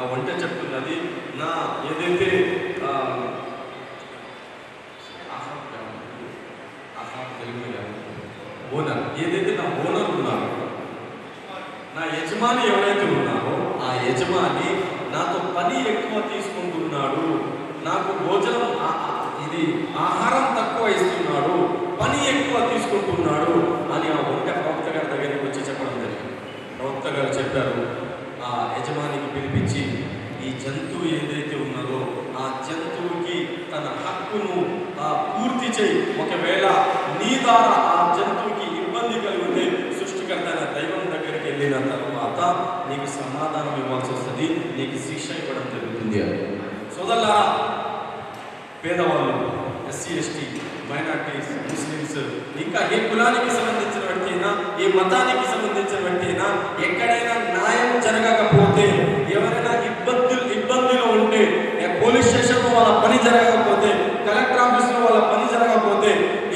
ఆ వంట చెప్తున్నది నా ఏదైతే ఓనర్ ఏదైతే నా ఓనర్ ఉన్నారో నా యజమాని ఎవరైతే ఉన్నారో ఆ యజమాని నాతో పని ఎక్కువ తీసుకుంటున్నాడు నాకు భోజనం ఇది ఆహారం తక్కువ ఇస్తున్నాడు పని ఎక్కువ తీసుకుంటున్నాడు అని ఆ వంట ప్రవక్త గారి దగ్గరికి వచ్చి చెప్పడం జరిగింది. ప్రవక్త గారు చెప్పారు ఆ యజమానికి పిలిపించి ఈ జంతువు ఏదైతే ఉన్నదో ఆ జంతువుకి తన హక్కును ఆ పూర్తి చేయి. ఒకవేళ నీ ద్వారా ఆ జంతువుకి ఇబ్బంది కలిగితే సృష్టికర్త దైవం దగ్గరికి వెళ్ళిన తర్వాత నీకు సమాధానం ఇవ్వాల్సి వస్తుంది నీకు శిక్ష ఇవ్వడం జరుగుతుంది అని. పేదవాళ్ళు ఎస్సీ ఎస్టీ మైనార్టీస్ ముస్లిమ్స్ ఇంకా ఏ కులానికి సంబంధించిన వ్యక్తి అయినా ఏ మతానికి సంబంధించిన వ్యక్తి అయినా ఎక్కడైనా న్యాయం జరగకపోతే ఎవరైనా ఇబ్బందులు ఇబ్బందులు ఉంటే ఏ పోలీస్ స్టేషన్లో వాళ్ళ పని జరగకపోతే కలెక్టర్ ఆఫీస్లో వాళ్ళ పని జరగకపోతే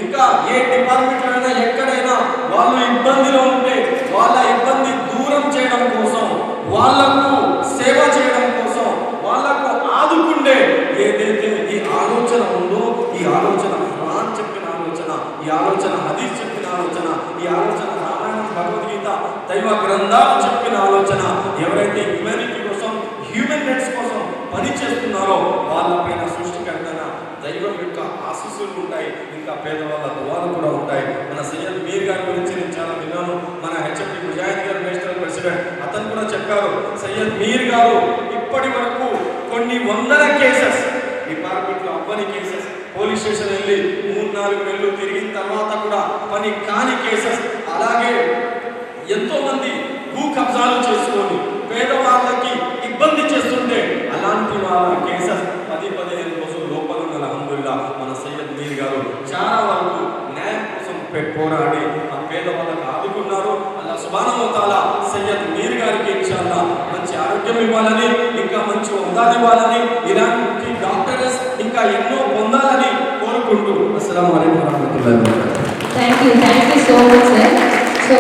ఇంకా ఏ డిపార్ట్మెంట్లో అయినా ఎక్కడైనా వాళ్ళు ఇబ్బందిలో ఉంటే వాళ్ళ ఇబ్బంది దూరం చేయడం కోసం వాళ్ళకు సేవ చేయడం కోసం వాళ్ళకు ఆదుకుండే ఏదైతే ఈ ఆలోచన ఉందో ఈ ఆలోచన ఖురాన్ చెప్పిన ఆలోచన ఈ ఆలోచన హదీస్ చెప్పిన ఆలోచన ఈ ఆలోచన రామాయణం భగవద్గీత దైవ గ్రంథాలు చెప్పిన ఆలోచన ఎవరైతే హ్యూమానిటీ కోసం హ్యూమన్ రైట్స్ కోసం పని చేస్తున్నారో వాళ్ళపైన సృష్టికర్తన దైవం యొక్క ఆశీస్సులు ఉంటాయి ఇంకా పేదవాళ్ళ దువాలు కూడా ఉంటాయి. మన సయ్యద్ మీర్ గారి గురించి నేను చాలా విన్నాను. మన హెచ్ఎండి ముజాహిద్ గారు నేషనల్ ప్రెసిడెంట్. అతను కూడా చెప్పారు సయ్యద్ మీర్ గారు ఇప్పటి వరకు కొన్ని వందల కేసెస్ డిపార్ట్మెంట్లో అవ్వని కేసెస్ పోలీస్ స్టేషన్ వెళ్ళి మూడు నాలుగు నెలలు తిరిగిన తర్వాత కూడా పని కాని కేసెస్ అలాగే ఎంతో మంది భూ కబ్జాలు చేసుకొని పేదవాళ్ళకి ఇబ్బంది చేస్తుంటే అలాంటి వాళ్ళ కేసెస్ పది పదిహేను రోజులు లోపల ఉన్న అల్హమ్దుల్లా మన సయ్యద్ మీర్ గారు చాలా వరకు న్యాయం కోసం పె- పోరాడి ఆ పేదవాళ్ళకి ఆదుకున్నారు. అలా సుబానమతాల సయ్యద్ మీర్ గారికి ఇన్షాల్లా మంచి ఆరోగ్యం ఇవ్వాలని ఇంకా మంచి హోదాలు ఇవ్వాలని ఇలాంటి డాక్టర్స్ ఇంకా ఎన్నో పొందాలని కోరుకుంటూ. అస్సలం వరహమతుల్లాహి thank you thank you so much sir so